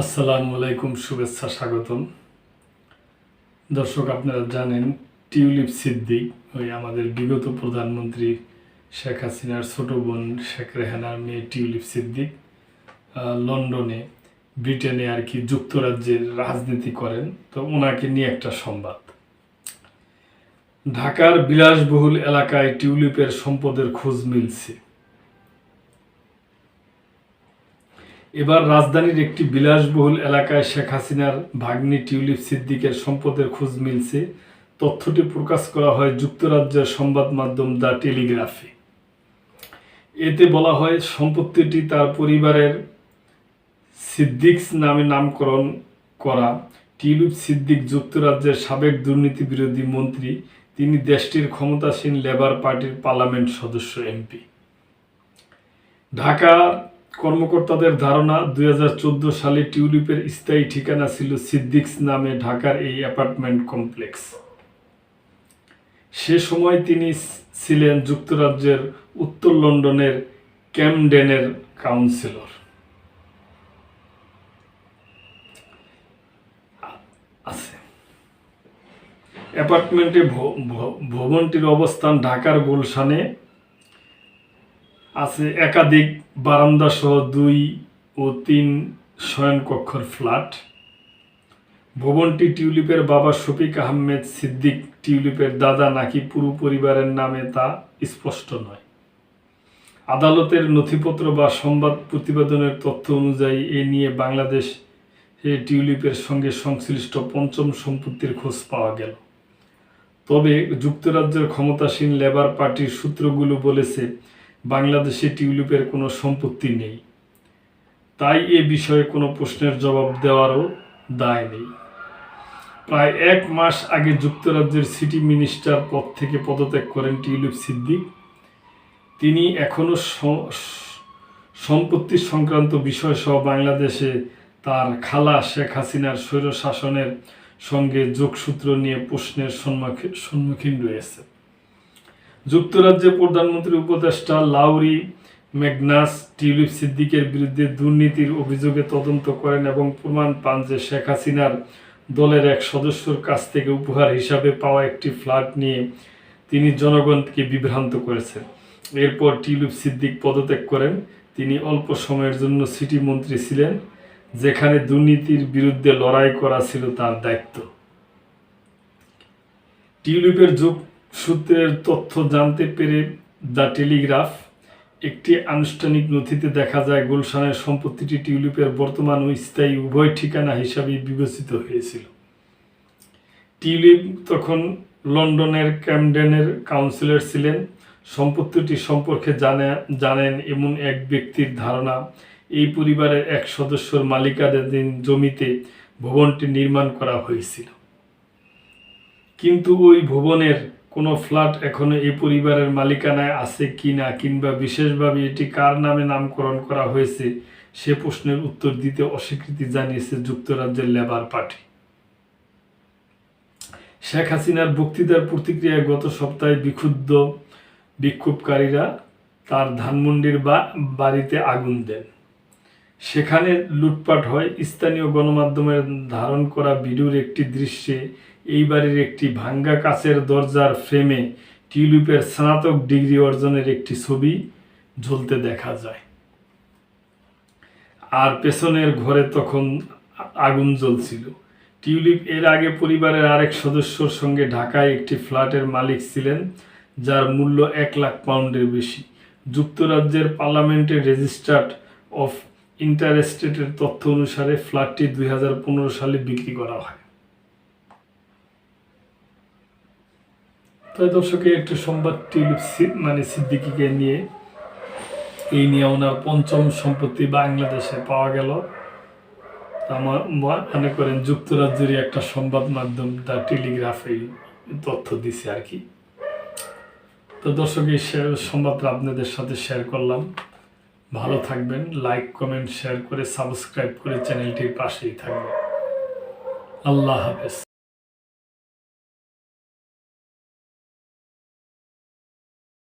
আসসালামু আলাইকুম, শুভেচ্ছা, স্বাগতম। দর্শক, আপনারা জানেন, টিউলিপ সিদ্দিক, ওই আমাদের বিগত প্রধানমন্ত্রী শেখ হাসিনার ছোট বোন শেখ রেহানার মেয়ে টিউলিপ সিদ্দিক লন্ডনে, ব্রিটেনে আর কি যুক্তরাজ্যের রাজনীতি করেন। তো ওনাকে নিয়ে একটা সংবাদ। ঢাকার বিলাসবহুল এলাকায় টিউলিপের সম্পদের খোঁজ মিলছে। এবার রাজধানীর একটি বিলাসবহুল এলাকায় শেখ হাসিনার ভাগ্নি টিউলিপ সিদ্দিকের সম্পদের খোঁজ মিলছে। তথ্যটি প্রকাশ করা হয় যুক্তরাজ্যের সংবাদ মাধ্যম দ্য টেলিগ্রাফে। এতে বলা হয়, সম্পত্তিটি তার পরিবারের সিদ্দিকস নামে নামকরণ করা। টিউলিপ সিদ্দিক যুক্তরাজ্যের সাবেক দুর্নীতি বিরোধী মন্ত্রী, তিনি দেশটির ক্ষমতাসীন লেবার পার্টির পার্লামেন্ট সদস্য, এমপি। ঢাকা কর্মকর্তাদের ধারণা, দুই সালে টিউলিপের স্থায়ী ঠিকানা ছিল সিদ্দিকস নামে ঢাকার এই অ্যাপার্টমেন্ট কমপ্লেক্স। সে সময় তিনি ছিলেন যুক্তরাজ্যের উত্তর লন্ডনের ক্যামডেনের কাউন্সিলর। আছে। অ্যাপার্টমেন্টে ভবনটির অবস্থান ঢাকার গুলশানে। আছে একাধিক বারান্দা সহ দুই ও তিন শয়নকক্ষর ফ্ল্যাট। ভবনটি টিউলিপের বাবা শফিক আহমেদ সিদ্দিক টিউলিপের দাদা নাকি পুরো পরিবারের নামে তা স্পষ্ট নয়। আদালতের নথিপত্র বা সংবাদ প্রতিবেদনের তথ্য অনুযায়ী এ নিয়ে বাংলাদেশ এ টিউলিপের সঙ্গে সংশ্লিষ্ট পঞ্চম সম্পত্তির খোঁজ পাওয়া গেল। তবে যুক্তরাজ্যের ক্ষমতাসীন লেবার পার্টির সূত্রগুলো বলেছে বাংলাদেশে টিউলিপের কোনো সম্পত্তি নেই। তাই এ বিষয়ে কোনো প্রশ্নের জবাব দেওয়ারও দায় নেই। প্রায় এক মাস আগে যুক্তরাজ্যের সিটি মিনিস্টার পদ থেকে পদত্যাগ করেন টিউলিপ সিদ্দিক। তিনি এখনও সম্পত্তি সংক্রান্ত বিষয় সহ বাংলাদেশে তার খালা শেখ হাসিনার স্বৈর শাসনের সঙ্গে যোগসূত্র নিয়ে প্রশ্নের সম্মুখী- সম্মুখীন রয়েছে। যুক্তরাজ্যের প্রধানমন্ত্রী উপদেষ্টা লাউরি ম্যাগনাস, টিউলিপ সিদ্দিকের বিরুদ্ধে দুর্নীতির অভিযোগে তদন্ত করেন এবং প্রমাণ পান যে শেখ হাসিনার দলের এক সদস্যর কাছ থেকে উপহার হিসাবে পাওয়া একটি ফ্ল্যাট নিয়ে তিনি জনগণকে বিভ্রান্ত করেছেন। এরপর টিউলিপ সিদ্দিক পদত্যাগ করেন। তিনি অল্প সময়ের জন্য সিটি মন্ত্রী ছিলেন, যেখানে দুর্নীতির বিরুদ্ধে লড়াই করা ছিল তার দায়িত্ব। টিউলিপের যুগ সূত্রের তথ্য জানতে পেরে দ্য টেলিগ্রাফ, একটি আনুষ্ঠানিক নথিতে দেখা যায় গুলশানের সম্পত্তিটি টিউলিপের বর্তমান ও স্থায়ী উভয় ঠিকানা হিসাবে বিবেচিত হয়েছিল। টিউলিপ তখন লন্ডনের ক্যামডেনের কাউন্সিলর ছিলেন। সম্পত্তিটি সম্পর্কে জানে, জানেন এমন এক ব্যক্তির ধারণা, এই পরিবারের এক সদস্যর মালিকানাধীন জমিতে ভবনটি নির্মাণ করা হয়েছিল। কিন্তু ওই ভবনের কোনো ফ্ল্যাট এখনও এই পরিবারের মালিকানায় আছে কি না কিংবা বিশেষভাবে এটি কার নামে নামকরণ করা হয়েছে, সে প্রশ্নের উত্তর দিতে অস্বীকৃতি জানিয়েছে যুক্তরাজ্যের লেবার পার্টি। শেখ হাসিনার বক্তৃতার প্রতিক্রিয়ায় গত সপ্তাহে বিক্ষুব্ধ বিক্ষোভকারীরা তার ধানমন্ডির বা, বাড়িতে আগুন দেন। সেখানে লুটপাট হয়। স্থানীয় গণমাধ্যমের ধারণ করা ভিডিওর একটি দৃশ্যে এই বাড়ির একটি ভাঙ্গা কাচের দরজার ফ্রেমে টিউলিপের স্নাতক ডিগ্রি অর্জনের একটি ছবি ঝুলতে দেখা যায়। আর পেছনের ঘরে তখন আগুন জ্বলছিল। টিউলিপ এর আগে পরিবারের আরেক সদস্যর সঙ্গে ঢাকায় একটি ফ্ল্যাটের মালিক ছিলেন, যার মূল্য এক লাখ পাউন্ডের বেশি। যুক্তরাজ্যের পার্লামেন্টের রেজিস্টার্ড অফ ইন্টারেস্টেটের তথ্য অনুসারে ফ্ল্যাটটি দুই সালে বিক্রি করা হয়। তাই দর্শকে একটু সংবাদ টিউলিপ মানে সিদ্দিকিকে নিয়ে, এই নিয়ে ওনার পঞ্চম সম্পত্তি বাংলাদেশে পাওয়া গেল। আমার মনে করেন যুক্তরাজ্যেরই একটা সংবাদ মাধ্যম, দ্য টেলিগ্রাফ তথ্য দিছে আর কি। তো দর্শক, এই সংবাদটা আপনাদের সাথে শেয়ার করলাম। ভালো থাকবেন লাইক কমেন্ট শেয়ার করে সাবস্ক্রাইব করে চ্যানেলটির পাশেই থাকবেন। আল্লাহ হাফেজ।